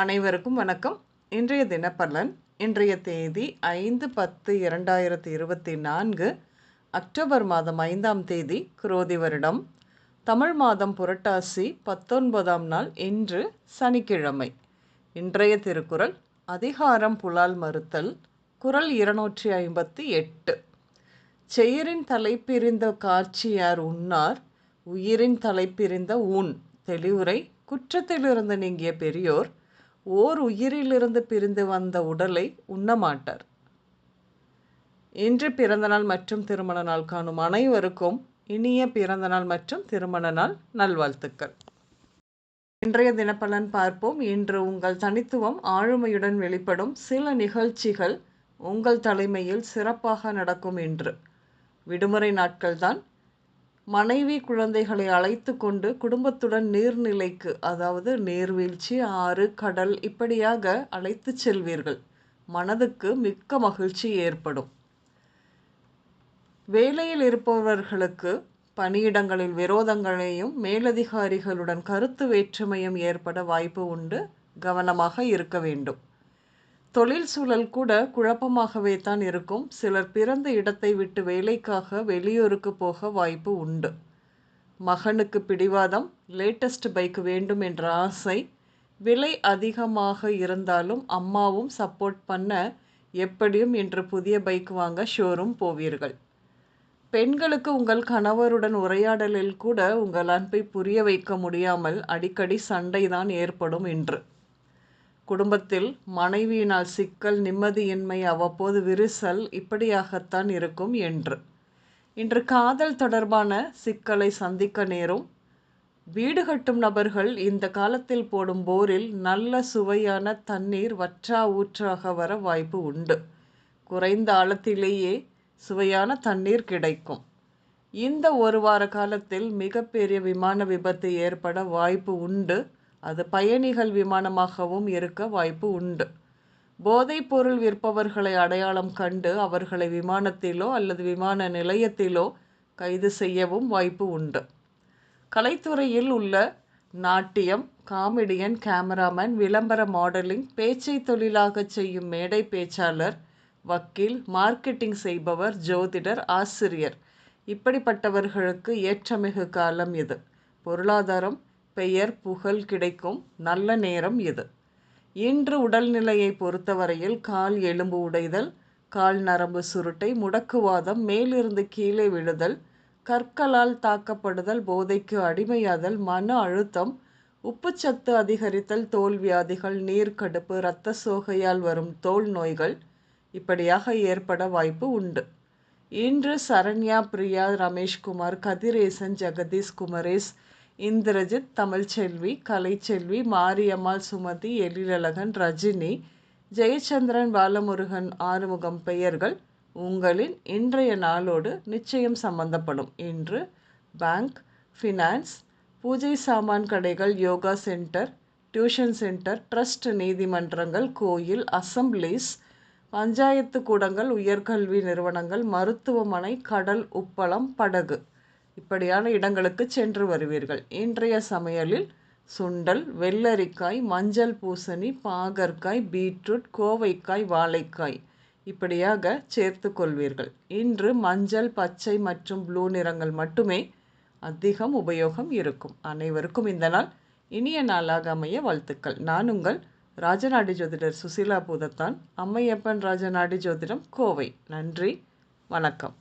அனைவருக்கும் வணக்கம். இன்றைய தினப்பலன் இன்றைய தேதி ஐந்து பத்து இரண்டாயிரத்தி இருபத்தி நான்கு அக்டோபர் மாதம் ஐந்தாம் தேதி குரோதி வருடம். தமிழ் மாதம் புரட்டாசி பத்தொன்பதாம் நாள் இன்று சனிக்கிழமை. இன்றைய திருக்குறள் அதிகாரம் புலால் மறுத்தல் குரல் இருநூற்றி ஐம்பத்தி எட்டு. செயரின் தலைப்பிரிந்த காட்சியார் உண்ணார் உயிரின் தலைப்பிரிந்த ஊன் தெளிவுரை குற்றத்திலிருந்து நீங்கிய பெரியோர் ஓர் உயிரிலிருந்து பிரிந்து வந்த உடலை உண்ணமாட்டார். இன்று பிறந்தநாள் மற்றும் திருமண நாள் காணும் அனைவருக்கும் இனிய பிறந்தநாள் மற்றும் திருமண நாள் நல்வாழ்த்துக்கள். இன்றைய தினப்பலன் பார்ப்போம். இன்று உங்கள் தனித்துவம் ஆளுமையுடன் வெளிப்படும் சில நிகழ்ச்சிகள் உங்கள் தலைமையில் சிறப்பாக நடக்கும் என்று விடுமுறை நாட்கள்தான். மனைவி குழந்தைகளை அழைத்து கொண்டு குடும்பத்துடன் நீர்நிலைக்கு அதாவது நீர்வீழ்ச்சி ஆறு கடல் இப்படியாக அழைத்து செல்வீர்கள். மனதுக்கு மிக்க மகிழ்ச்சி ஏற்படும். வேலையில் இருப்பவர்களுக்கு பணியிடங்களில் விரோதங்களையும் மேலதிகாரிகளுடன் கருத்து வேற்றுமையும் ஏற்பட வாய்ப்பு உண்டு. கவனமாக இருக்க வேண்டும். தொழில் சூழல் கூட குழப்பமாகவே தான் இருக்கும். சிலர் பிறந்த இடத்தை விட்டு வேலைக்காக வெளியூருக்கு போக வாய்ப்பு உண்டு. மகனுக்கு பிடிவாதம் லேட்டஸ்ட் பைக் வேண்டும் என்ற ஆசை விலை அதிகமாக இருந்தாலும் அம்மாவும் சப்போர்ட் பண்ண எப்படியும் இன்று புதிய பைக் வாங்க ஷோரூம் போவீர்கள். பெண்களுக்கு உங்கள் கணவருடன் உரையாடலில் கூட உங்கள் அன்பை புரிய வைக்க முடியாமல் அடிக்கடி சண்டைதான் ஏற்படும் என்று குடும்பத்தில் மனைவியினால் சிக்கல் நிம்மதியின்மை அவ்வப்போது விரிசல் இப்படியாகத்தான் இருக்கும் என்று. இன்று காதல் தொடர்பான சிக்கலை சந்திக்க நேரும் வீடு கட்டும் நபர்கள் இந்த காலத்தில் போடும் போரில் நல்ல சுவையான தண்ணீர் வற்றா ஊற்றாக வர வாய்ப்பு உண்டு. குறைந்த ஆழத்திலேயே சுவையான தண்ணீர் கிடைக்கும். இந்த ஒரு வார காலத்தில் மிகப்பெரிய விமான விபத்து ஏற்பட வாய்ப்பு உண்டு. அது பயணிகள் விமானமாகவும் இருக்க வாய்ப்பு உண்டு. போதைப் பொருள் விற்பவர்களை அடையாளம் கண்டு அவர்களை விமானத்திலோ அல்லது விமான நிலையத்திலோ கைது செய்யவும் வாய்ப்பு உண்டு. கலைத்துறையில் உள்ள நாட்டியம் காமெடியன் கேமராமேன் விளம்பர மாடலிங் பேச்சை தொழிலாக செய்யும் மேடை பேச்சாளர் வக்கீல் மார்க்கெட்டிங் செய்பவர் ஜோதிடர் ஆசிரியர். இப்படிப்பட்டவர்களுக்கு ஏற்றமிகு காலம் இது. பொருளாதாரம் பெயர் புகழ் கிடைக்கும். நல்ல நேரம் இது இன்று உடல்நிலையை பொறுத்தவரையில் கால் எலும்பு உடைதல் கால் நரம்பு சுருட்டை முடக்குவாதம் மேலிருந்து கீழே விழுதல் கற்களால் தாக்கப்படுதல் போதைக்கு அடிமையாதல் மன அழுத்தம் உப்புச்சத்து அதிகரித்தல் தோல் வியாதிகள் நீர்க்கடுப்பு இரத்த சோகையால் வரும் தோல் நோய்கள் இப்படியாக ஏற்பட வாய்ப்பு உண்டு. இன்று சரண்யா பிரியா ரமேஷ்குமார் கதிரேசன் ஜெகதீஷ் குமரேஷ் இந்திரஜித் தமிழ்ச்செல்வி கலைச்செல்வி மாரியம்மாள் சுமதி எழிலழகன் ரஜினி ஜெயச்சந்திரன் பாலமுருகன் ஆறுமுகம் பெயர்கள் உங்களின் இன்றைய நாளோடு நிச்சயம் சம்பந்தப்படும். இன்று பேங்க் ஃபினான்ஸ் பூஜை சாமான் கடைகள் yoga centre tuition centre trust நீதிமன்றங்கள் கோயில் அசம்பிளிஸ் பஞ்சாயத்து கூடங்கள் உயர்கல்வி நிறுவனங்கள் மருத்துவமனை கடல் உப்பளம் படகு. இப்படியான இடங்களுக்கு சென்று வருவீர்கள். இன்றைய சமையலில் சுண்டல் வெள்ளரிக்காய் மஞ்சள் பூசணி பாகற்காய் பீட்ரூட் கோவைக்காய் வாழைக்காய் இப்படியாக சேர்த்து கொள்வீர்கள். இன்று மஞ்சள் பச்சை மற்றும் ப்ளூ நிறங்கள் மட்டுமே அதிகம் உபயோகம் இருக்கும். அனைவருக்கும் இந்த நாள் இனிய நாளாக அமைய வாழ்த்துக்கள். நான் உங்கள் ராஜநாடி ஜோதிடர் சுசீலா பூதத்தான். அம்மையப்பன் ராஜநாடி ஜோதிடம் கோவை. நன்றி. வணக்கம்.